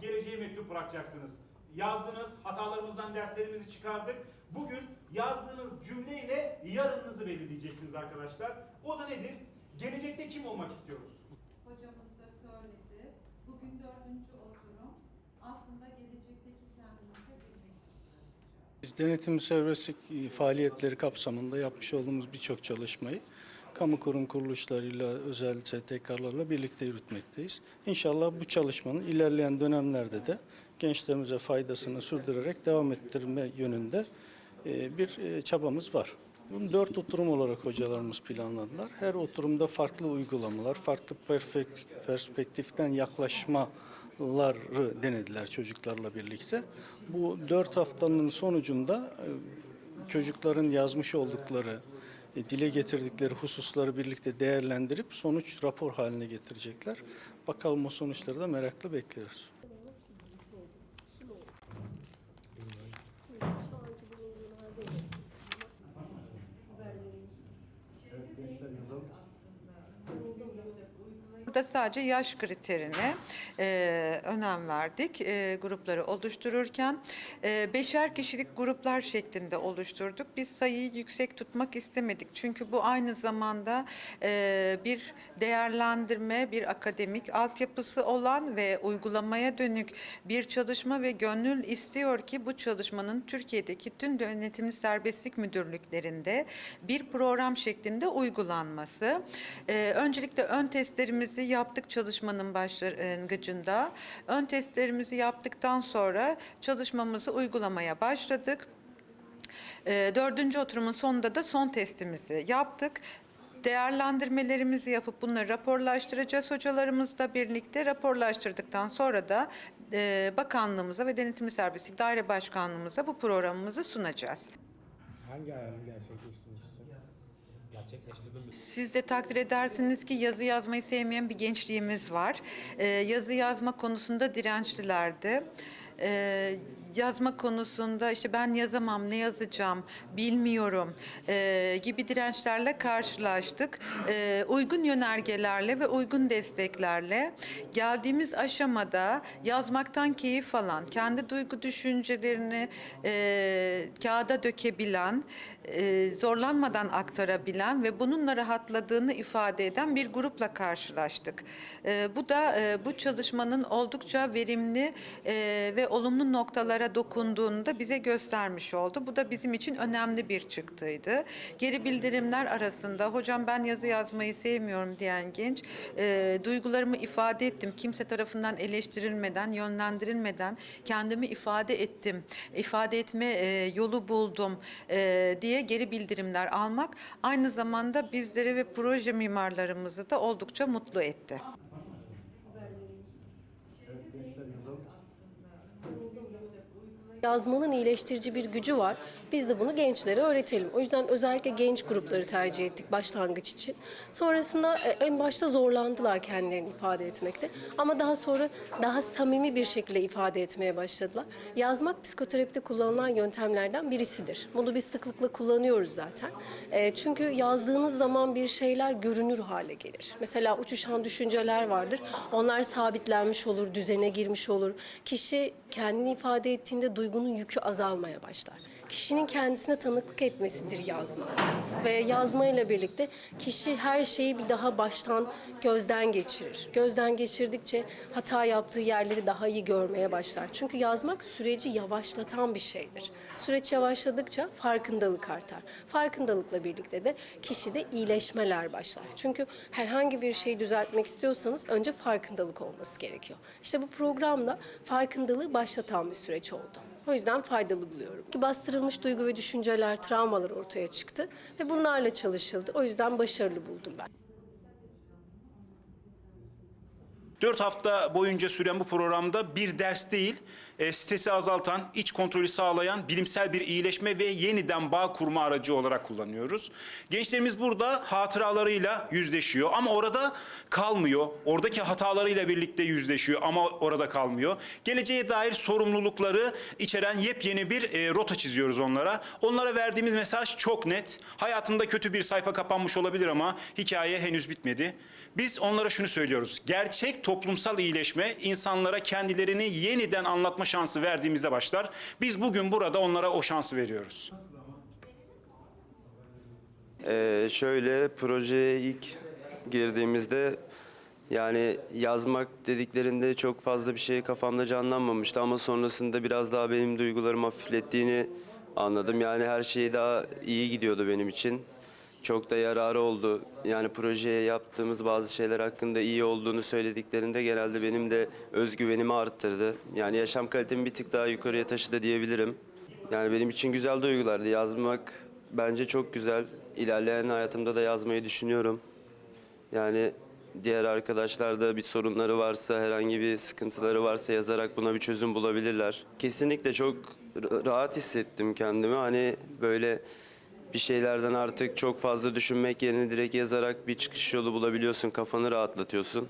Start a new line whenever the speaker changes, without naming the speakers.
geleceğe mektup bırakacaksınız. Yazdınız, hatalarımızdan derslerimizi çıkardık. Bugün yazdığınız cümleyle yarınınızı belirleyeceksiniz arkadaşlar. O da nedir? Gelecekte kim olmak istiyoruz?
Hocamız da söyledi. Bugün dördüncü oturum. Aslında gelecekteki kendimize bir mektup bırakacağız.
Biz denetim serbestlik faaliyetleri kapsamında yapmış olduğumuz birçok çalışmayı kamu kurum kuruluşlarıyla, özel STK'larla birlikte yürütmekteyiz. İnşallah bu çalışmanın ilerleyen dönemlerde de gençlerimize faydasını sürdürerek devam ettirme yönünde e, bir e, çabamız var. Bunu dört oturum olarak hocalarımız planladılar. Her oturumda farklı uygulamalar, farklı perspektiften yaklaşmaları denediler çocuklarla birlikte. Bu dört haftanın sonucunda e, çocukların yazmış oldukları, dile getirdikleri hususları birlikte değerlendirip sonuç rapor haline getirecekler. Bakalım o sonuçları da merakla bekliyoruz.
Burada sadece yaş kriterine e, önem verdik e, grupları oluştururken. E, beşer kişilik gruplar şeklinde oluşturduk. Biz sayıyı yüksek tutmak istemedik. Çünkü bu aynı zamanda e, bir değerlendirme, bir akademik altyapısı olan ve uygulamaya dönük bir çalışma ve gönül istiyor ki bu çalışmanın Türkiye'deki tüm yönetim serbestlik müdürlüklerinde bir program şeklinde uygulanması. E, öncelikle ön testlerimizi yaptık çalışmanın başlangıcında. Ön testlerimizi yaptıktan sonra çalışmamızı uygulamaya başladık. E, dördüncü oturumun sonunda da son testimizi yaptık. Değerlendirmelerimizi yapıp bunları raporlaştıracağız hocalarımızla birlikte. Raporlaştırdıktan sonra da e, bakanlığımıza ve denetimli serbestlik daire başkanlığımıza bu programımızı sunacağız.
Hangi hayalini gerçekleştirmek istiyorsun?
Siz de takdir edersiniz ki yazı yazmayı sevmeyen bir gençliğimiz var. Ee, yazı yazma konusunda dirençlilerdi. Ee, yazma konusunda işte ben yazamam, ne yazacağım, bilmiyorum ee, gibi dirençlerle karşılaştık. Ee, uygun yönergelerle ve uygun desteklerle geldiğimiz aşamada yazmaktan keyif alan, kendi duygu düşüncelerini e, kağıda dökebilen, e, zorlanmadan aktarabilen ve bununla rahatladığını ifade eden bir grupla karşılaştık. E, bu da e, bu çalışmanın oldukça verimli e, ve olumlu noktalara dokunduğunu da bize göstermiş oldu. Bu da bizim için önemli bir çıktıydı. Geri bildirimler arasında hocam ben yazı yazmayı sevmiyorum diyen genç e, duygularımı ifade ettim. Kimse tarafından eleştirilmeden, yönlendirilmeden kendimi ifade ettim. ifade etme e, yolu buldum e, diye geri bildirimler almak aynı zamanda bizleri ve proje mimarlarımızı da oldukça mutlu etti.
Yazmanın iyileştirici bir gücü var. Biz de bunu gençlere öğretelim. O yüzden özellikle genç grupları tercih ettik başlangıç için. Sonrasında e, en başta zorlandılar kendilerini ifade etmekte. Ama daha sonra daha samimi bir şekilde ifade etmeye başladılar. Yazmak psikoterapide kullanılan yöntemlerden birisidir. Bunu biz sıklıkla kullanıyoruz zaten. E, Çünkü yazdığınız zaman bir şeyler görünür hale gelir. Mesela uçuşan düşünceler vardır. Onlar sabitlenmiş olur, düzene girmiş olur. Kişi kendini ifade ettiğinde duygunun yükü azalmaya başlar. Kişinin kendisine tanıklık etmesidir yazma. Ve yazmayla birlikte kişi her şeyi bir daha baştan gözden geçirir. Gözden geçirdikçe hata yaptığı yerleri daha iyi görmeye başlar. Çünkü yazmak süreci yavaşlatan bir şeydir. Süreç yavaşladıkça farkındalık artar. Farkındalıkla birlikte de kişide iyileşmeler başlar. Çünkü herhangi bir şeyi düzeltmek istiyorsanız önce farkındalık olması gerekiyor. İşte bu programda farkındalığı başlatan bir süreç oldu. O yüzden faydalı buluyorum. Ki bastırılmış duygu ve düşünceler, travmalar ortaya çıktı ve bunlarla çalışıldı. O yüzden başarılı buldum ben.
4 hafta boyunca süren bu programda bir ders değil, e, stresi azaltan, iç kontrolü sağlayan bilimsel bir iyileşme ve yeniden bağ kurma aracı olarak kullanıyoruz. Gençlerimiz burada hatıralarıyla yüzleşiyor ama orada kalmıyor. Oradaki hatalarıyla birlikte yüzleşiyor ama orada kalmıyor. Geleceğe dair sorumlulukları içeren yepyeni bir e, rota çiziyoruz onlara. Onlara verdiğimiz mesaj çok net. Hayatında kötü bir sayfa kapanmış olabilir ama hikaye henüz bitmedi. Biz onlara şunu söylüyoruz. Gerçek toplumsal iyileşme insanlara kendilerini yeniden anlatma şansı verdiğimizde başlar. Biz bugün burada onlara o şansı veriyoruz.
Ee, şöyle projeye ilk girdiğimizde yani yazmak dediklerinde çok fazla bir şey kafamda canlanmamıştı ama sonrasında biraz daha benim duygularımı hafiflettiğini anladım. Yani her şey daha iyi gidiyordu benim için. Çok da yararı oldu. Yani projeye yaptığımız bazı şeyler hakkında iyi olduğunu söylediklerinde genelde benim de özgüvenimi arttırdı. Yani yaşam kalitemi bir tık daha yukarıya taşıdı diyebilirim. Yani benim için güzel duygulardı. Yazmak bence çok güzel. İlerleyen hayatımda da yazmayı düşünüyorum. Yani diğer arkadaşlar da bir sorunları varsa, herhangi bir sıkıntıları varsa yazarak buna bir çözüm bulabilirler. Kesinlikle çok rahat hissettim kendimi. Hani böyle bir şeylerden artık çok fazla düşünmek yerine direkt yazarak bir çıkış yolu bulabiliyorsun, kafanı rahatlatıyorsun.